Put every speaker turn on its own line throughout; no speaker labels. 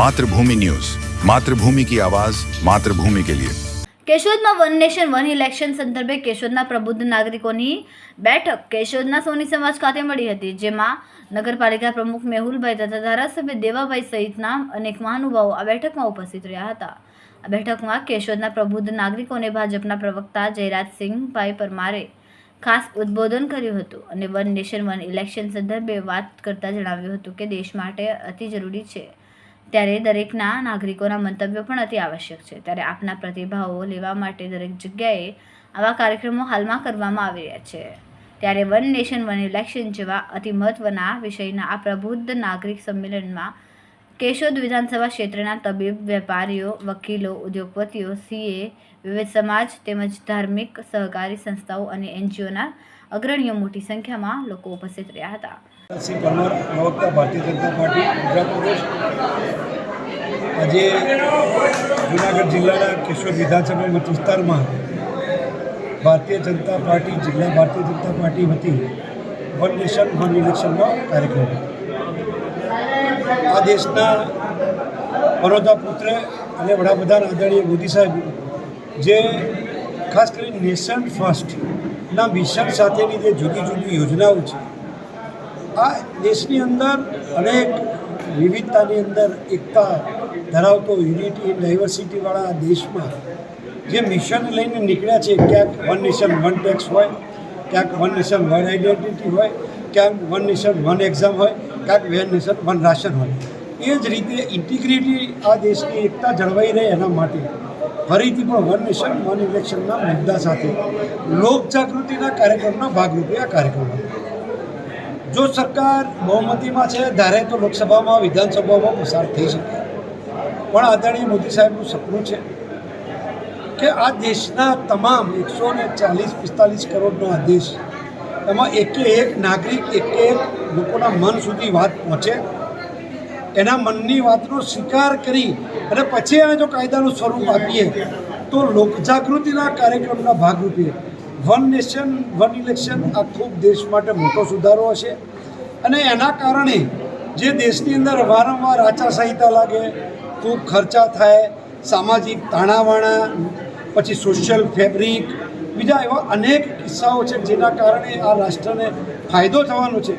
Mathrubhumi news. Mathrubhumi કી આવાજ, માતૃભૂમિ કે લિયે.
કેશોદમાં વન નેશન વન ઇલેક્શન સંદર્ભે કેશોદના પ્રબુદ્ધ નાગરિકોની બેઠક કેશોદના સોની સમાજ ખાતે મળી હતી, જેમાં નગરપાલિકા પ્રમુખ મેહુલભાઈ તથા ધારાસભ્ય દેવાભાઈ સહિતના અનેક મહાનુભાવો આ બેઠકમાં ઉપસ્થિત રહ્યા હતા. આ બેઠકમાં કેશોદના પ્રબુદ્ધ નાગરિકોને ભાજપના પ્રવક્તા જયરાજસિંહભાઈ પરમારે ખાસ ઉદ્બોધન કર્યું હતું અને વન નેશન વન ઇલેક્શન સંદર્ભે વાત કરતા જણાવ્યું હતું કે દેશ માટે અતિ જરૂરી છે. ત્યારે દરેકના નાગરિકોના મંતવ્યો પણ અતિ આવશ્યક છે. ત્યારે આપના પ્રતિભાવો લેવા માટે દરેક જગ્યાએ આવા કાર્યક્રમો હાલમાં કરવામાં આવી રહ્યા છે. ત્યારે વન નેશન, વન ઇલેક્શન જેવા અતિ મહત્વના વિષયના આ પ્રબુદ્ધ નાગરિક સંમેલનમાં કેશોદ વિધાનસભા ક્ષેત્રના તબીબ, વેપારીઓ, વકીલો, ઉદ્યોગપતિઓ, સીએ, વિવિધ સમાજ તેમજ ધાર્મિક સહકારી સંસ્થાઓ અને એનજીઓના અગ્રણીઓ મોટી સંખ્યામાં લોકો ઉપસ્થિત રહ્યા હતા.
સિંહ પરમાર, પ્રવક્તા ભારતીય જનતા પાર્ટી, ગુજરાત પ્રદેશ આજે જુનાગઢ જિલ્લાના કેશોદ વિધાનસભા મત વિસ્તારમાં ભારતીય જનતા પાર્ટી, જિલ્લા ભારતીય જનતા પાર્ટી વતી વન નેશન, વન ઇલેક્શનનો કાર્યક્રમ. આ દેશના પરોધા પુત્ર અને વડાપ્રધાન આદરણીય મોદી સાહેબ, જે ખાસ કરીને નેશન ફર્સ્ટના મિશન સાથેની જે જુદી જુદી યોજનાઓ છે આ દેશની અંદર અનેક વિવિધતાની અંદર એકતા ધરાવતો યુનિટી ડાયવર્સિટીવાળા દેશમાં જે મિશન લઈને નીકળ્યા છે, ક્યાંક વન નેશન, વન ટેક્સ હોય, ક્યાંક વન નેશન, વન આઈડેન્ટિટી હોય, ક્યાંક વન નેશન, વન એક્ઝામ હોય, ક્યાંક વન નેશન, વન રાશન હોય. એ જ રીતે ઇન્ટિગ્રિટી આ દેશની એકતા જળવાઈ રહે એના માટે. ફરીથી પણ વન નેશન, વન ઇલેક્શનના મુદ્દા સાથે લોક જાગૃતિના કાર્યક્રમના ભાગરૂપે આ કાર્યક્રમ જો સરકાર બહુમતીમાં છે, ધારે તો લોકસભામાં, વિધાનસભામાં પસાર થઈ શકે. પણ આદરણીય મોદી સાહેબનું સપનું છે કે આ દેશના તમામ એકસો ને ચાલીસ, પિસ્તાલીસ કરોડનો આ દેશ, એમાં એકે એક નાગરિક, એકે એક લોકોના મન સુધી વાત પહોંચે. એના મનની વાતનો સ્વીકાર કરી અને પછી એને જો કાયદાનું સ્વરૂપ આપીએ, તો લોકજાગૃતિના કાર્યક્રમના ભાગરૂપે વન નેશન, વન ઇલેક્શન આ ખૂબ દેશ માટે મોટો સુધારો હશે. અને એના કારણે જે દેશની અંદર વારંવાર આચારસંહિતા લાગે, ખૂબ ખર્ચા થાય, સામાજિક તાણાવાણા, પછી સોશિયલ ફેબ્રિક બીજા એવા અનેક કિસ્સાઓ છે જેના કારણે આ રાષ્ટ્રને ફાયદો થવાનો છે.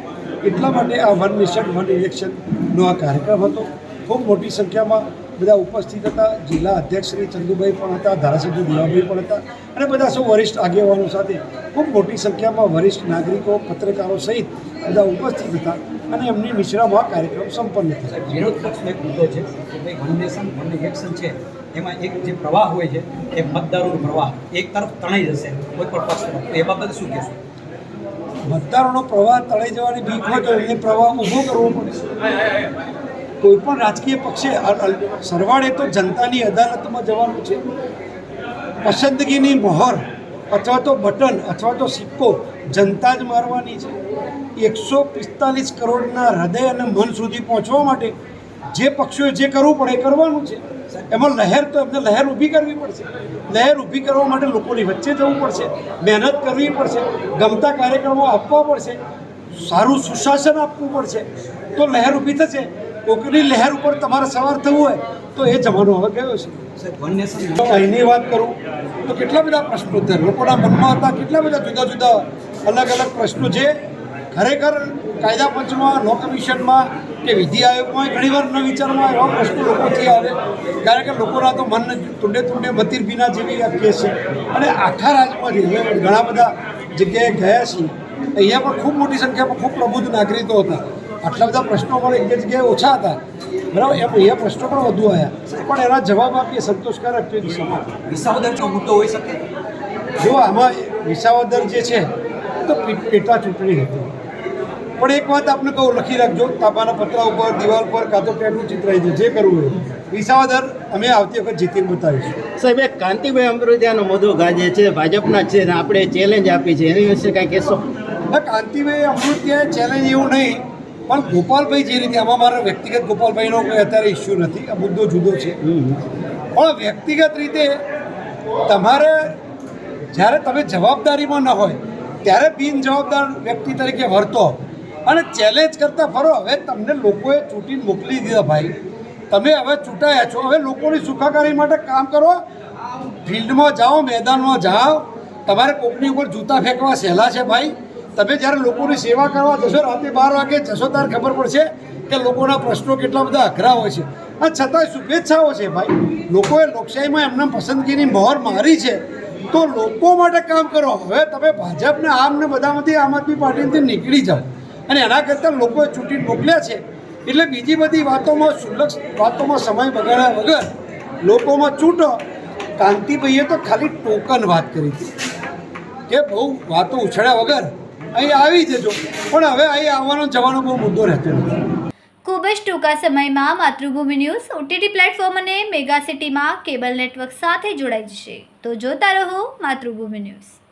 એટલા માટે આ વન નેશન, વન ઇલેક્શનનો આ કાર્યક્રમ હતો. ખૂબ મોટી સંખ્યામાં બધા ઉપસ્થિત હતા. જિલ્લા અધ્યક્ષ શ્રી ચંદુભાઈ પણ હતા ધારાસભ્ય દિવાભાઈ પણ હતા અને બધા સૌ વરિષ્ઠ આગેવાનો સાથે ખૂબ મોટી સંખ્યામાં વરિષ્ઠ નાગરિકો પત્રકારો સહિત બધા ઉપસ્થિત હતા અને એમની મિશ્રામાં કાર્યક્રમ સંપન્ન થયો.
વિરોધ પક્ષનો એક મુદ્દો છે કે ભાઈ વન નેશન વન ઇલેક્શન છે એમાં એક જે પ્રવાહ હોય છે એ મતદારોનો પ્રવાહ એક તરફ તણાઈ જશે કોઈ પણ પક્ષ એ બાબતે શું કહેશું?
મતદારોનો પ્રવાહ તળાઈ જવાની બીક હોય તો એ પ્રવાહ ઊભો કરવો પડશે કોઈ પણ રાજકીય પક્ષે સરવાળે તો જનતાની અદાલતમાં જવાનું છે. પસંદગીની મહોર અથવા તો બટન અથવા તો સિક્કો જનતા જ મારવાની છે. એકસો પિસ્તાલીસ કરોડના હૃદય અને મન સુધી પહોંચવા માટે જે પક્ષોએ જે કરવું પડે એ કરવાનું છે. એમાં લહેર તો એમને લહેર ઊભી કરવી પડશે. લહેર ઊભી કરવા માટે લોકોની વચ્ચે જવું પડશે. મહેનત કરવી પડશે. ગમતા કાર્યક્રમો આપવા પડશે. સારું સુશાસન આપવું પડશે. તો લહેર ઊભી થશે. કોકની લહેર ઉપર તમારે સવાર થવું હોય તો એ જમાનો હવે ગયો છે? અહીંની વાત કરું તો કેટલા બધા પ્રશ્નો હતા લોકોના મનમાં હતા કેટલા બધા જુદા જુદા અલગ અલગ પ્રશ્નો જે ખરેખર કાયદા પંચમાં લો કમિશનમાં કે વિધિ આયોગમાં ઘણીવાર ન વિચારમાં એવા પ્રશ્નો લોકોથી આવે. કારણ કે લોકોના તો મન તુંડે તુંડે મતિર ભીના જેવી આ કેસ છે. અને આખા રાજ્યમાંથી ઘણા બધા જગ્યાએ ગયા છીએ અહીંયા પણ ખૂબ મોટી સંખ્યામાં ખૂબ પ્રબુદ્ધ નાગરિકો હતા. આટલા બધા પ્રશ્નો પણ એક જગ્યાએ ઓછા હતા. બરાબર એમ એ પ્રશ્નો પણ વધુ આવ્યા. પણ એના જવાબ આપીએ સંતોષકારક છે
વિસાવદરનો મુદ્દો હોઈ શકે?
જો આમાં વિસાવદર જે છે તો પેટા ચૂંટણી હતી. પણ એક વાત આપને કહું લખી રાખજો. તાંબાના પતરા ઉપર દિવાલ પર કાં તો ટેટુ ચિત્રાઈ છે જે કરવું હોય. વિસાવદર અમે આવતી વખત જીતીને બતાવીશું.
સાહેબ એક કાંતિભાઈ અમૃતિયાનો મોદો ગાજે છે ભાજપના છે ને આપણે ચેલેન્જ આપી છે. એની વિશે કાંઈ કહેશો?
કાંતિભાઈ અમૃત્ય ચેલેન્જ એવું નહીં. પણ ગોપાલભાઈ જે રીતે આમાં મારા વ્યક્તિગત ગોપાલભાઈનો કોઈ અત્યારે ઇસ્યુ નથી, આ મુદ્દો જુદો છે. પણ વ્યક્તિગત રીતે તમારે જ્યારે તમે જવાબદારીમાં ન હોય, ત્યારે બિન જવાબદાર વ્યક્તિ તરીકે વર્તો અને ચેલેન્જ કરતાં ફરો. હવે તમને લોકોએ ચૂંટીને મોકલી દીધા ભાઈ. તમે હવે ચૂંટાયા છો. હવે લોકોની સુખાકારી માટે કામ કરો. ફિલ્ડમાં જાઓ, મેદાનમાં જાઓ. તમારે કોકની ઉપર જૂતા ફેંકવા સહેલા છે ભાઈ. તમે જ્યારે લોકોની સેવા કરવા જશો, રાતે બાર વાગે જશો, ત્યારે ખબર પડશે કે લોકોના પ્રશ્નો કેટલા બધા અઘરા હોય છે. આ છતાંય શુભેચ્છાઓ છે ભાઈ. લોકોએ લોકશાહીમાં એમના પસંદગીની મહોર મારી છે. તો લોકો માટે કામ કરો. હવે તમે ભાજપને આમ ને બધામાંથી આમ આદમી પાર્ટીથી નીકળી જાઓ. અને એના કરતાં લોકોએ ચૂંટી મોકલ્યા છે. એટલે બીજી બધી વાતોમાં સુલક્ષ વાતોમાં સમય બગાડ્યા વગર લોકોમાં ચૂંટો. કાંતિભાઈએ તો ખાલી ટોકન વાત કરી. હતી કે બહુ વાતો ઉછળ્યા વગર અહીં આવી જજો. પણ હવે અહીં આવવાનો જવાનો બહુ મુદ્દો રહેતો
ખૂબ જ ટૂંકા સમયમાં માતૃભૂમિ ન્યૂઝ ઓટીટી પ્લેટફોર્મ અને મેગા સિટીમાં કેબલ નેટવર્ક સાથે જોડાઈ જશે. તો જોતા રહો માતૃભૂમિ ન્યૂઝ.